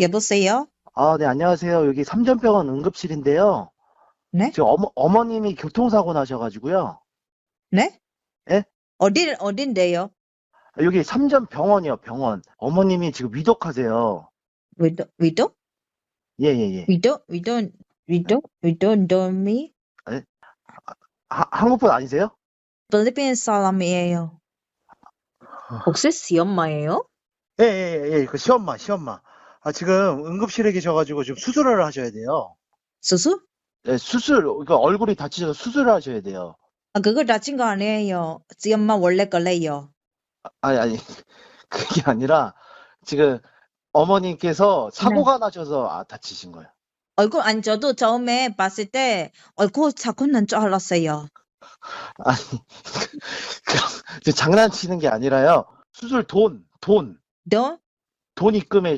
여보세요? 아, 네, 안녕하세요. 여기 삼전병원 응급실인데요. 네? 지금 어머, 어머님이 교통사고 나셔가지고요. 네? 예? 어디, 어딘데요? 여기 삼전병원이요, 병원. 어머님이 지금 위독하세요. 위도, 위도? 예, 예, 예. 위도? 위도, 위도? 위도, 도미? 하, 한국분 아니세요? 필리핀 사람이에요. 혹시 시엄마예요? 예, 예, 예, 예. 그 시엄마, 시엄마. 아, 지금 응급실에 계셔가지고 지금 수술을 하셔야 돼요. 수수? 네, 수술, 그러니까 얼굴이 다치셔서 수술을 하셔야 돼요. 아, 그거 다친 거 아니에요. 시엄마 원래 걸래요. 아니, 아니, 그게 아니라 지금 어머님께서 사고가 나셔서 아, 다치신 거예요. 얼굴, 아니, 저도 처음에 봤을 때 얼굴 사고 난 줄 알았어요. 아니, 그, 장난치는 게 아니라요. 수술 돈, 돈, 너? 돈 입금해